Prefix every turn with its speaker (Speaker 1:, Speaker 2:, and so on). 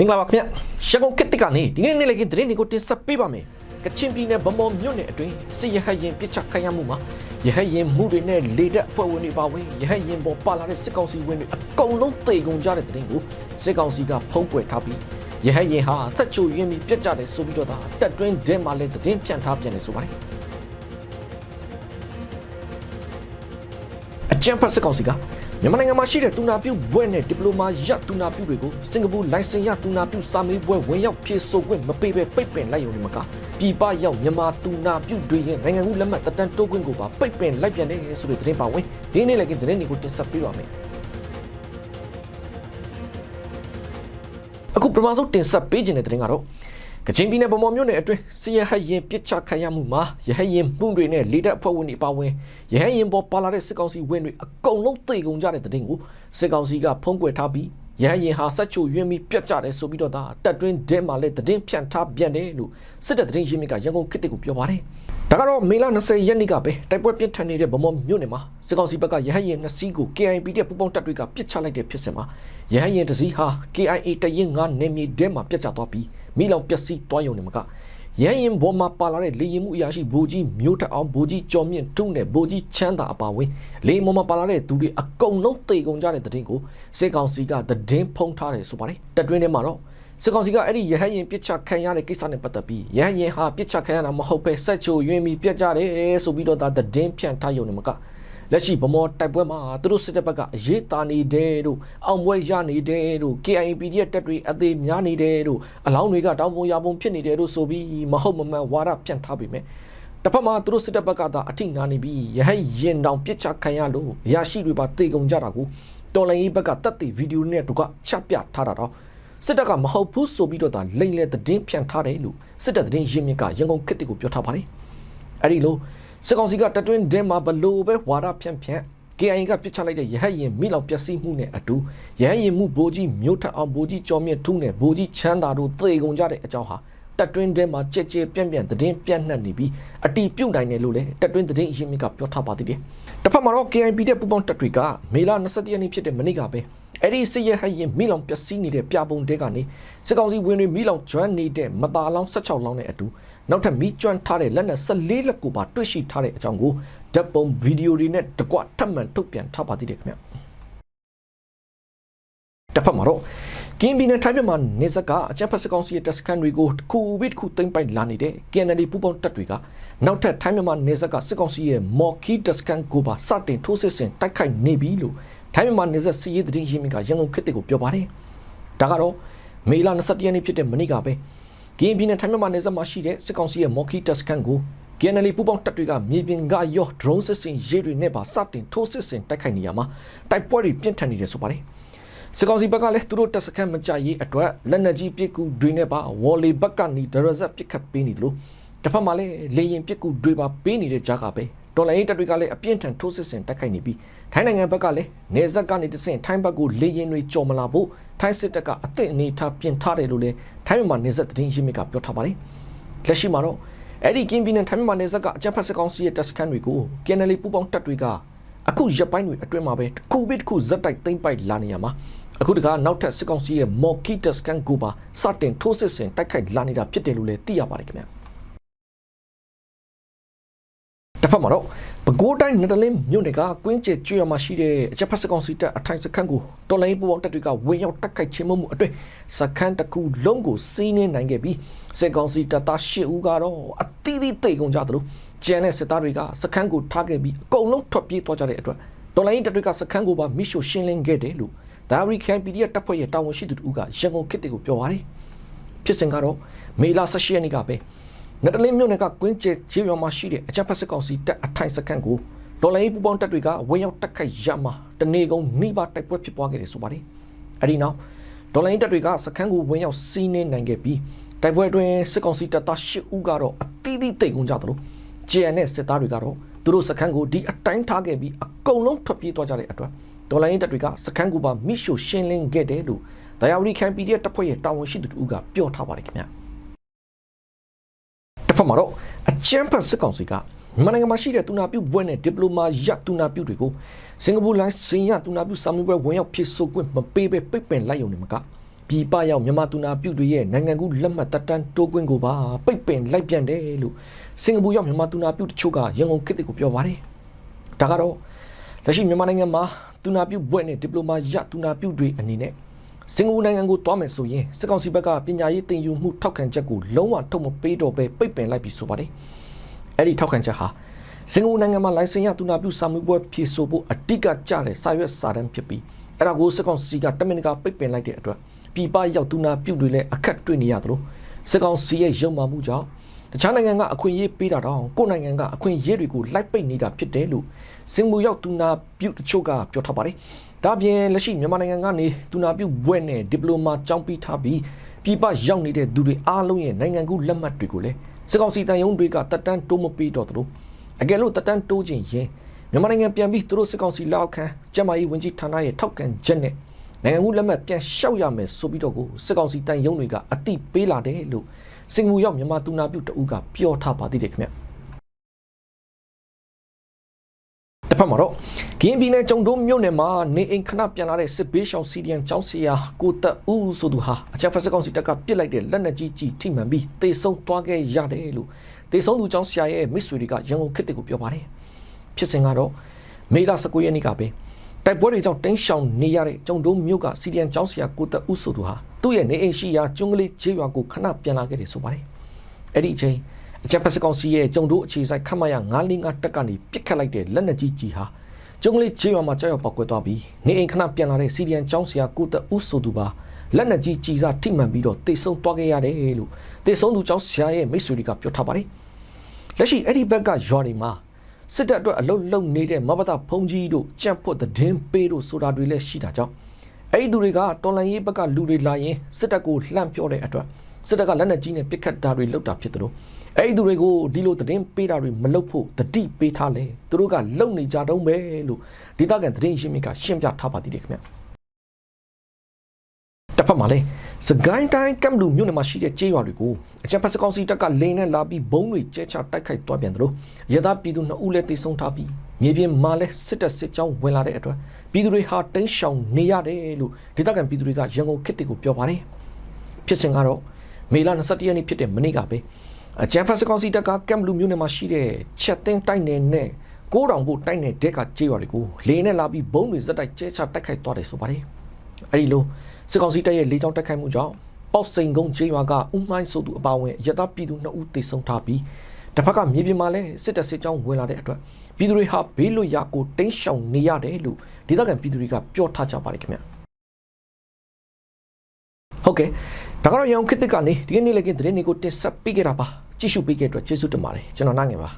Speaker 1: မင်္ဂလာပါခင်ဗျရှကုံကစ်တစ်ကနေဒီနေ့နေ့လေးကသတင်းတွေကိုတင်ဆက်ပေးပါမယ်ကချင်ပြည်နယ်ဗမော်မြို့နယ်အတွင်းစစ်ရဟတ်ရင်ပြစ်ချခံရမှုမှာရဟတ်ရင်မှုတွေနဲ့လေတပ်အဖွဲ့ဝင်တွေပါဝင်ရဟတ်ရင်ပေါ်ပါလာတဲ့စစ်ကောင်စီဝင်တွေအကုန်လုံးတေကုန်ကြတဲ့သတင်းကိုစစ်ကောင်စီကဖုံးကွယ်ထားပြီးရဟတ်ရင်ဟာဆက်ချိုရင်းပြီးပြစ်ကြတယ်ဆိုပြီးတော့ဒါတက်တွင်းဒဲမှာလည်းသတင်းဖြန့်ထားပြန်တယ်ဆိုပါတယ် အကြံဖတ်စစ်ကောင်စီကမြန်မာနိုင်ငံမှာရှိတဲ့တူနာပြုဘွဲ့နဲ့ဒီပလိုမာရတူနာပြုတွေကိုစင်ကာပူလိုင်စင်ရတူနာပြုစာမေးပွဲဝင်ရောက်ဖြည့်ဆို့ခွင့်မပေးဘဲပိတ်ပင်လိုက်ရုံနဲ့မကပြည်ပရောက်မြန်မာတူနာပြုတွေရဲ့နိုင်ငံကူးလက်မှတ်တက်တန်းတိုးခွင့်ကိုပါပိတ်ပင်လိုက်ပြန်တယ်ဆိုတဲ့သတင်းပါဝင်ဒီနေ့လည်းကသတင်းတွေကိုတင်ဆက်ပေးပါမယ်အခုပထမဆုံးတင်ဆက်ပေးခြင်းတဲ့သတင်းကတော့ ကချင်ပြည်နယ်ဗမော်မြို့နယ်အတွင်းစီရဟရင်ပြစ်ချခံရမှုမှာရဟရင်မှုတွေနဲ့လေတပ်အဖွဲ့ဝင်တွေပါဝင်ရဟရင်ပေါ်ပါလာတဲ့စစ်ကောင်စီဝင်တွေအကုန်လုံးသိကုန်ကြတဲ့တဲ့တင်ကိုစစ်ကောင်စီကဖုံးကွယ်ထားပြီးရဟရင်ဟာဆက်ချိုယွင်းပြီးပြတ်ကြတယ်ဆိုပြီးတော့ဒါတက်တွင်းဒဲမှာလည်းတဲ့တင်ဖြန့်ထားပြန်တယ်လို့စစ်တပ်တဲ့ရင်းမြစ်ကရန်ကုန်ခေတ်ကိုပြောပါတယ်ဒါကတော့မေလ20ရက်နေ့ကပဲတိုက်ပွဲပြင်းထန်နေတဲ့ဗမော်မြို့နယ်မှာစစ်ကောင်စီဘက်ကရဟရင်နှစ်စီးကို KIP တဲ့ပူပေါင်းတပ်တွေကပစ်ချလိုက်တဲ့ဖြစ်စဉ်မှာရဟရင်တစ်စီးဟာ KIA တရင်ငါနယ်မြေဒဲမှာပြတ်ကျသွားပြီး မိလောင်ပျက်စီးသွားရုံနဲ့မကရဟရင်ဘောမှာပါလာတဲ့လေရင်မှုအရာရှိဘူကြီးမျိုးထက်အောင်ဘူကြီးကျော်မြင့်ထုနဲ့ဘူကြီးချမ်းသာအပါဝင်လေမော်မှာပါလာတဲ့သူတွေအကုန်လုံးတေကုန်ကြတဲ့တဲ့တင်ကိုစစ်ကောင်စီကသတင်းဖုံးထားတယ်ဆိုပါတယ်တက်တွင်းထဲမှာတော့စစ်ကောင်စီကအဲ့ဒီရဟရင်ပြစ်ချခံရတဲ့ကိစ္စနဲ့ပတ်သက်ပြီးရဟရင်ဟာပြစ်ချခံရတာမဟုတ်ပဲဆက်ချိုယွင်းပြီးပြတ်ကြတယ်ဆိုပြီးတော့ဒါသတင်းဖြန့်ထားရုံနဲ့မက လက်ရှိဗမော်တိုက်ပွဲမှာသူတို့စစ်တပ်ဘက်ကအရေးတာနေတယ်တို့အောင်ပွဲရနေတယ်တို့ KIP ရဲ့တပ်တွေအသေးများနေတယ်တို့အလောင်းတွေကတောင်ပုံရပုံဖြစ်နေတယ်တို့ဆိုပြီးမဟုတ်မမှန်ဝါဒဖြန့်ထားပေမဲ့တစ်ဖက်မှာသူတို့စစ်တပ်ဘက်ကသာအထိနာနေပြီးရဟရင်တောင်ပြစ်ချခံရလို့ရရှိတွေပါတေကုန်ကြတာကိုတော်လိုင်းရေးဘက်ကတက်တဲ့ဗီဒီယိုနဲ့တူကချက်ပြထားတာတော့စစ်တပ်ကမဟုတ်ဘူးဆိုပြီးတော့ဒါလိမ့်လေသတင်းဖြန့်ထားတယ်လို့စစ်တပ်သတင်းရင်းမြစ်ကရန်ကုန်ခေတ်ကိုပြောထားပါတယ်အဲ့ဒီလို စစ်ကောင်စီကတတွင်းဒင်းမှာဘလို့ပဲဝါဒဖြန့်ဖြန့် KIA ကပြစ်ချလိုက်တဲ့ရဟတ်ရင်မိလောက်ပျက်စီးမှုနဲ့အတူရဟတ်ရင်မှုဘိုးကြီးမြို့ထက်အောင်ဘိုးကြီးကျော်မြင့်ထုနဲ့ဘိုးကြီးချမ်းသာတို့သေကုန်ကြတဲ့အကြောင်းဟာတက်တွင်းထဲမှာကြဲကြဲပြန့်ပြန့်သတင်းပြန့်နှံ့နေပြီးအတီးပြုတ်နိုင်တယ်လို့လည်းတက်တွင်းသတင်းအရင်းမြစ်ကပြောထားပါသေးတယ်။တစ်ဖက်မှာတော့ KIP တဲ့ပူပေါင်းတပ်တွေကမေလ22ရက်နေ့ဖြစ်တဲ့မနေ့ကပဲအဲ့ဒီစစ်ရဟရင်မိလောင်ပျက်စီးနေတဲ့ပြပုံတဲကနေစစ်ကောင်စီဝင်တွေမိလောင်ကျွမ်းနေတဲ့မတာလောင်း16လောင်းနဲ့အတူ နောက်ထပ်မိကျွမ်းထားတဲ့လက်နက်14လက်ကိုပါတွေ့ရှိထားတဲ့အကြောင်းကိုဓာတ်ပုံဗီဒီယိုတွေနဲ့တကွထပ်မံထုတ်ပြန်ထားပါသေးတယ်ခင်ဗျတစ်ဖက်မှာတော့ကင်းဘီနဲ့ထိုင်းမြန်မာနေဆက်ကအကြံဖက်စကောင်စီရဲ့တက်စကန်တွေကိုတစ်ခုဝိတစ်ခုသိမ့်ပိုက်လာနေတဲ့ KNL ပူပေါင်းတပ်တွေကနောက်ထပ်ထိုင်းမြန်မာနေဆက်ကစစ်ကောင်စီရဲ့မော်ကီတက်စကန်ကိုပါစတင်ထိုးစစ်ဆင်တိုက်ခိုက်နေပြီလို့ထိုင်းမြန်မာနေဆက်စီးရေးသတင်းရင်းမြစ်ကရန်ကုန်ခေတ်ကိုပြောပါတယ်။ဒါကတော့မေလ21ရက်နေ့ဖြစ်တဲ့မနေ့ကပဲ ကင်းဘီနဲ့ထိုင်းမြန်မာနေဆက်မှာရှိတဲ့စစ်ကောင်စီရဲ့မော်ကီတက်စကန်ကို KNL ပူပေါင်းတပ်တွေကမြေပြင်ကရော drone စစ်စင်ရေးတွေနဲ့ပါစတင်ထိုးစစ်ဆင်တိုက်ခိုက်နေရမှာတိုက်ပွဲတွေပြင်းထန်နေတယ်ဆိုပါတယ်။စစ်ကောင်စီဘက်ကလည်းသူတို့တပ်စခန်းမကြရေးအတွက်လက်နက်ကြီးပစ်ကူတွေနဲ့ပါဝေါ်လီဘက်ကနေဒရဇက်ပစ်ခတ်ပေးနေတယ်လို့တစ်ဖက်မှာလည်းလေရင်ပစ်ကူတွေပါပေးနေတဲ့ကြားကပဲ ဒေါ်လာရေးတပ်တွေကလည်းအပြင်းထန်ထိုးစစ်ဆင်တိုက်ခိုက်နေပြီးထိုင်းနိုင်ငံဘက်ကလည်းနေဆက်ကနေတဆင့်ထိုင်းဘက်ကိုလေရင်တွေကြော်မလာဖို့ထိုင်းစစ်တပ်ကအသင့်အနေထားပြင်ထားတယ်လို့လည်းထိုင်းမြန်မာနေဆက်သတင်းရင်းမြစ်ကပြောထားပါတယ်လက်ရှိမှာတော့အဲ့ဒီကင်းပြည်နယ်ထိုင်းမြန်မာနေဆက်ကအကြမ်းဖက်စစ်ကောင်စီရဲ့တပ်စခန်းတွေကို KNL ပူပေါင်းတပ်တွေကအခုရပ်ပိုင်းတွေအတွင်းမှာပဲတစ်ခုပြီးတစ်ခုဇက်တိုက်သိမ့်ပိုက်လာနေရမှာအခုတခါနောက်ထပ်စစ်ကောင်စီရဲ့မော်ကီတက်စကန်ကိုပါစတင်ထိုးစစ်ဆင်တိုက်ခိုက်လာနေတာဖြစ်တယ်လို့လည်းသိရပါတယ်ခင်ဗျာ တစ်ဖက်မှာတော့ပဲခူးတိုင်းနတလင်းမြို့နယ်ကကွင်းကျဲကျွရမှာရှိတဲ့အချက်ဖက်စကောင်စီတပ်အထိုင်စခန်းကိုတော်လိုင်းပူပေါင်းတပ်တွေကဝင်ရောက်တိုက်ခိုက်ခြင်းမှုအတွေ့စခန်းတစ်ခုလုံးကိုစီးနှင်းနိုင်ခဲ့ပြီးစစ်ကောင်စီတပ်သား၈ဦးကတော့အသီးသီးတိတ်ကုန်ကြသလိုကျန်တဲ့စစ်သားတွေကစခန်းကိုထားခဲ့ပြီးအကုန်လုံးထွက်ပြေးသွားကြတဲ့အတွက်တော်လိုင်းတပ်တွေကစခန်းကိုပါမိရှို့ရှင်းလင်းခဲ့တယ်လို့ဒါရီခိုင် PDF တပ်ဖွဲ့ရဲ့တာဝန်ရှိသူတို့ကရန်ကုန်ခေတ်တွေကိုပြောပါတယ်ဖြစ်စဉ်ကတော့မေလ18ရက်နေ့ကပဲ နတလင်းမြို့နယ်ကကွင်းကျဲခြေရွာမှာရှိတဲ့အကြပ်ဖက်စစ်ကောင်စီတပ်အထိုင်စခန်းကိုဒေါ်လာရေးပူပေါင်းတပ်တွေကဝင်ရောက်တက်ခိုက်ရမှာတနေကုန်နှိပါတိုက်ပွဲဖြစ်ပွားခဲ့တယ်ဆိုပါတယ်အဲဒီနောက်ဒေါ်လာရေးတပ်တွေကစခန်းကိုဝင်ရောက်စီးနင်းနိုင်ခဲ့ပြီးတိုက်ပွဲအတွင်းစစ်ကောင်စီတပ်သား၈ဦးကတော့အသီးသီးတိတ်ကုန်ကြသလိုကျန်တဲ့စစ်သားတွေကတော့သူတို့စခန်းကိုဒီအတိုင်းထားခဲ့ပြီးအကုန်လုံးထွက်ပြေးသွားကြတဲ့အတွက်ဒေါ်လာရေးတပ်တွေကစခန်းကိုပါမိရှို့ရှင်းလင်းခဲ့တယ်လို့ဒယာဝရီခံ PDF တပ်ဖွဲ့ရဲ့တာဝန်ရှိသူတို့ကပြောထားပါတယ်ခင်ဗျာတစ်ဖ က်မှာတော့အချမ်းဖတ်စစ်ကောင်စီကမြန်မာနိုင်ငံမှာရှိတဲ့တူနာပြုဘွဲ့နဲ့ဒီပလိုမာရတူနာပြုတွေကိုစင်ကာပူလိုင်းစင်ရတူနာပြုစာမေးပွဲဝင်ရောက်ဖြစ်ဆိုခွင့်မပေးဘဲပိတ်ပင်လိုက်ရုံနဲ့မကပြည်ပရောက်မြန်မာသူနာပြုတွေရဲ့နိုင်ငံကူးလက်မှတ်တက်တန်းတိုးကွင်းကိုပါပိတ်ပင်လိုက်ပြန်တယ်လို့စင်ကာပူရောက်မြန်မာသူနာပြုတချို့ကရန်ကုန်ခေတ်ကိုပြောပါတယ်ဒါကတော့လက်ရှိမြန်မာနိုင်ငံမှာသူနာပြုဘွဲ့နဲ့ဒီပလိုမာရသူနာပြုတွေအနေနဲ့ စင်ကာပူနိုင်ငံကိုတွားမယ်ဆိုရင်စစ်ကောင်စီဘက်ကပညာရေးတင်ယူမှုထောက်ခံချက်ကိုလုံးဝထုတ်မပေးတော့ပဲပိတ်ပင်လိုက်ပြီးဆိုပါတယ်အဲ့ဒီထောက်ခံချက်ဟာစင်ကာပူနိုင်ငံမှာလိုင်စင်ရသူနာပြုစာမှုပွဲဖြည့်ဆို့ဖို့အတိတ်ကကြတဲ့စာရွက်စာတမ်းဖြစ်ပြီးအဲ့ဒါကိုစစ်ကောင်စီကတမင်တကာပိတ်ပင်လိုက်တဲ့အတွက်ပြည်ပရောက်သူနာပြုတွေလည်းအခက်တွေ့နေရသလိုစစ်ကောင်စီရဲ့ရုံမှမှုကြောင့် တခြားနိုင်ငံကအခွင့်အရေးပေးတာတော့ကိုယ့်နိုင်ငံကအခွင့်အရေးတွေကိုလိုက်ပိတ်နေတာဖြစ်တယ်လို့စင်ကာပူရောက်သူနာပြုတချို့ကပြောထားပါတယ်။ဒါပြင်လက်ရှိမြန်မာနိုင်ငံကနေသူနာပြုဘွဲ့နဲ့ဒီပလိုမာကျောင်းပြီးထားပြီးပြည်ပရောက်နေတဲ့သူတွေအားလုံးရဲ့နိုင်ငံကူးလက်မှတ်တွေကိုလည်းစစ်ကောင်စီတန်ယုံတွေကတက်တန်းတိုးမပေးတော့သလိုအကယ်လို့တက်တန်းတိုးခြင်းရင်မြန်မာနိုင်ငံပြန်ပြီးသူတို့စစ်ကောင်စီလက်အောက်ခံကျန်းမာရေးဝန်ကြီးဌာနရဲ့ထောက်ခံချက်နဲ့နိုင်ငံကူးလက်မှတ်ပြန်လျှောက်ရမယ်ဆိုပြီးတော့ကိုစစ်ကောင်စီတန်ယုံတွေကအတိပေးလာတယ်လို့ စင်ကာပူရောက်မြန်မာသူနာပြုတအူးကပြောထားပါသေးတယ်ခင်ဗျတစ်ဖက်မှာတော့ကင်းပြည်နယ်ကြုံတုံးမြို့နယ်မှာနေအိမ်ခဏပြန်လာတဲ့စစ်ဘေးရှောင်စီဒီယန်ကျောင်းဆရာကိုတက်ဦးဆိုသူဟာအချက်ဖက်စကောင်စီတပ်ကပစ်လိုက်တဲ့လက်နက်ကြီးကြီးထိမှန်ပြီးတေဆုံးသွားခဲ့ရတယ်လို့တေဆုံးသူကျောင်းဆရာရဲ့မိတ်ဆွေတွေကရန်ကုန်ခေတ်ကိုပြောပါတယ်ဖြစ်စဉ်ကတော့မေလ19ရက်နေ့ကပဲတိုက်ပွဲတွေကြောင့်တင်းရှောင်နေရတဲ့ကြုံတုံးမြို့ကစီဒီယန်ကျောင်းဆရာကိုတက်ဦးဆိုသူဟာ သူ့ရဲ့နေအိမ်ရှိရာကျွန်းကလေးခြေရွာကိုခဏပြန်လာခဲ့တယ်ဆိုပါတယ်အဲ့ဒီအချိန်အချက်ဖက်စကောင်စီရဲ့ကြုံတို့အခြေဆိုင်ခတ်မရ945တက်ကနေပစ်ခတ်လိုက်တဲ့လက်နက်ကြီးကြီးဟာကျုံကလေးခြေရွာမှာကြောက်ရွံ့ပေါက်ကွဲသွားပြီးနေအိမ်ခဏပြန်လာတဲ့စီဒီယန်ကျောင်းဆရာကိုတက်ဦးဆိုသူပါလက်နက်ကြီးကြီးစားထိမှန်ပြီးတော့တေဆုံးသွားခဲ့ရတယ်လို့တေဆုံးသူကျောင်းဆရာရဲ့မိတ်ဆွေတွေကပြောထားပါတယ်လက်ရှိအဲ့ဒီဘက်ကရွာတွေမှာစစ်တပ်အတွက်အလုတ်လုံနေတဲ့မဘတာဖုံကြီးတို့ကြံ့ဖွတ်သတင်းပေးတို့ဆိုတာတွေလည်းရှိတာကြောင့် အဲ့ဒီသူတွေကတော်လန်ရေးဘက်ကလူတွေလာရင်စစ်တပ်ကိုလှမ်းပြောတဲ့အတွက်စစ်တပ်ကလက်နက်ကြီးနဲ့ပစ်ခတ်တာတွေလုပ်တာဖြစ်တယ်လို့အဲ့ဒီသူတွေကိုဒီလိုသတင်းပေးတာတွေမလုပ်ဖို့တတိပေးထားလဲသူတို့ကလုံနေကြတော့ပဲလို့ဒေသခံသတင်းရှင်းမြစ်ကရှင်းပြထားပါသေးတယ်ခင်ဗျတစ်ဖက်မှာလဲစကိုင်းတိုင်းကမ်လူမြို့နယ်မှာရှိတဲ့ကျေးရွာတွေကိုအကြံဖက်စကောင်စီတပ်ကလိန်နဲ့လာပြီးဘုံတွေကျဲချတိုက်ခိုက်သွားပြန်တယ်လို့ရသပြည်သူနှစ်ဦးလည်းတိတ်ဆုံးထားပြီးမြေပြင်မှာလဲစစ်တပ်စစ်ကြောင်းဝင်လာတဲ့အတွက် ပြည်သူတွေဟာတင်းရှောင်နေရတယ်လို့ဒေသခံပြည်သူတွေကရန်ကုန်ခေတ်ကိုပြောပါတယ်ဖြစ်စဉ်ကတော့မေလ21ရက်နေ့ဖြစ်တဲ့မနေ့ကပဲအကြံဖက်စကောင်စီတပ်ကကမ်လူမြို့နယ်မှာရှိတဲ့ချက်တင်းတိုက်နယ်နဲ့ကိုးတောင်ဖို့တိုက်နယ်တဲ့ကကျေးရွာတွေကိုလေနဲ့လာပြီးဘုံတွေဇက်တိုက်ကျဲချတိုက်ခိုက်သွားတယ်ဆိုပါတယ်အဲဒီလိုစစ်ကောင်စီတပ်ရဲ့လေကြောင်းတိုက်ခိုက်မှုကြောင့်ပေါက်စိန်ကုန်းကျေးရွာကဥမိုင်းဆိုသူအပါအဝင်ရတပြည်သူ2ဦးသေဆုံးထားပြီးတစ်ဖက်ကမြေပြင်မှာလည်းစစ်တပ်စစ်ကြောင်းဝင်လာတဲ့အတွက် ပြည်သူတွေဟာဘေးလွတ်ရာကိုတင်းရှောင်နေရတယ်လို့ဒေသခံပြည်သူတွေကပြောထားကြပါတယ်ခင်ဗျဟုတ်ကဲ့ဒါကတော့ရအောင်ခေတ်သစ်ကနေဒီကနေ့လည်းကသတင်းတွေကိုတင်ဆက်ပေးခဲ့တာပါကြည့်ရှုပေးခဲ့တဲ့အတွက်ကျေးဇူးတင်ပါတယ်ကျွန်တော်နိုင်ငယ်ပါ